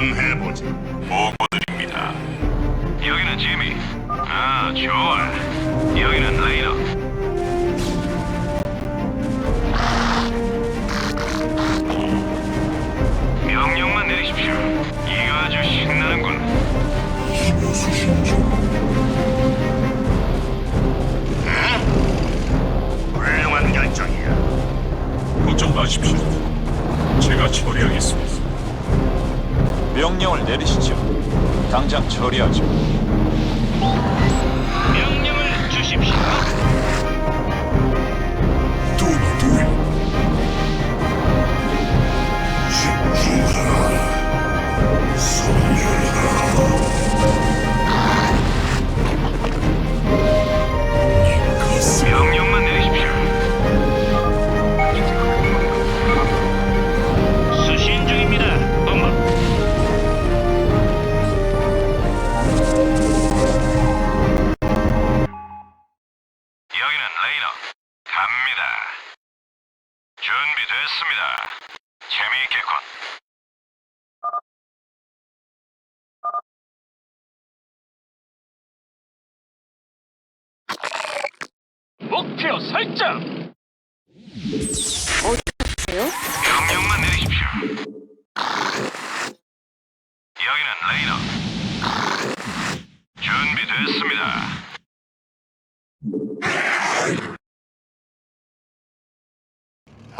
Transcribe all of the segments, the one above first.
한번 해보자. 보고드립니다. 여기는 지미. 아, 좋아. 여기는 레이너. 명령만 내리십시오. 명령을 내리시죠. 당장 처리하죠. 명령을 주십시오. 명령만 준비됐습니다. 재미있겠군. 목표 설정.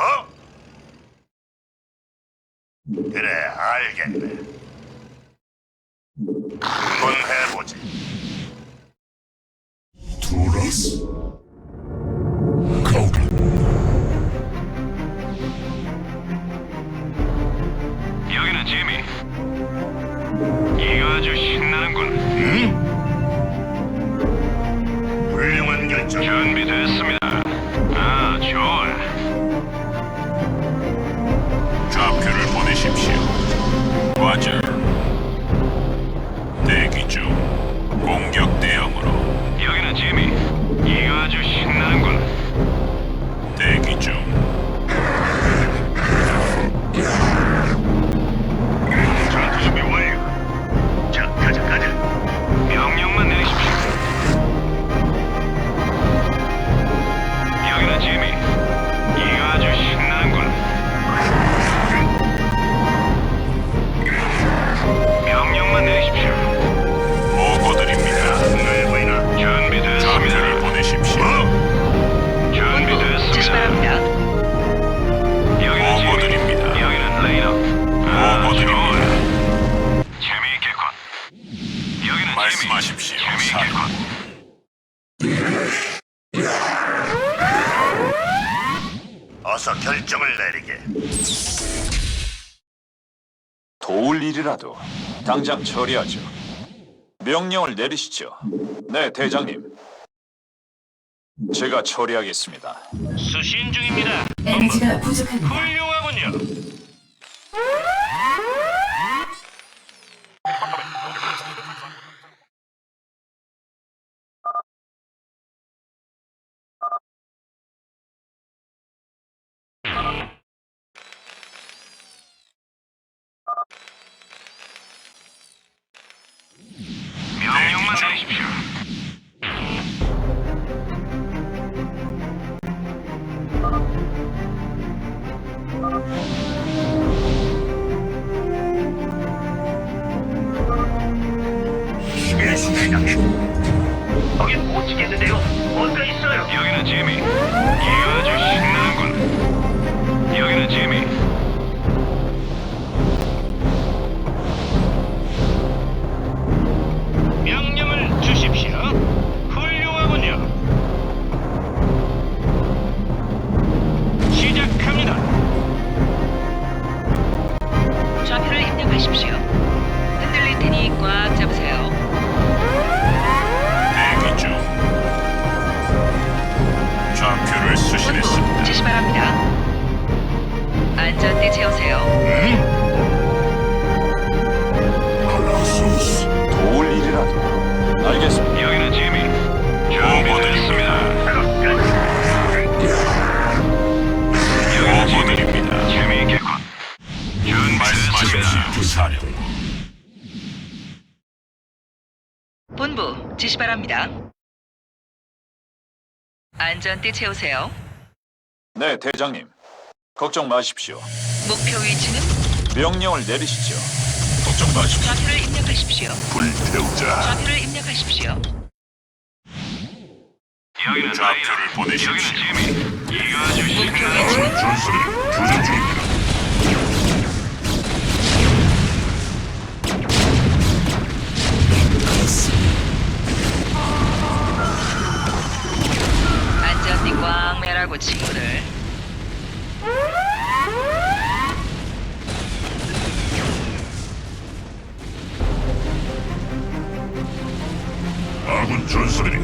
뭐? 그래, 알겠네. 한번 해보지. 여기는 지미. 이거 아주 신나는군. 응? 과절. 대기 중. 공격 대응으로. 여기는 지미. 이거 아주 신나는군. 대기 중. 전투 준비 완료. 자, 가자, 가자. 명령만 내리십시오. 여기는 지미. 어서 결정을 내리게. 도울 일이라도 당장 처리하죠. 명령을 내리시죠. 네, 대장님. 제가 처리하겠습니다. 수신 중입니다. 에너지가 부족합니다. 훌륭하군요. 사령. 본부 지시 바랍니다. 안전띠 채우세요. 네, 대장님. 걱정 마십시오. 목표 위치는 명령을 내리시죠. 걱정 마십시오. 좌표를 입력하십시오. 불태우자. 좌표를 입력하십시오. 여기는 좌표를 보내십시오. 목표 위치는 전술이 교전 중. 경매라고 친구들. 아군 전설이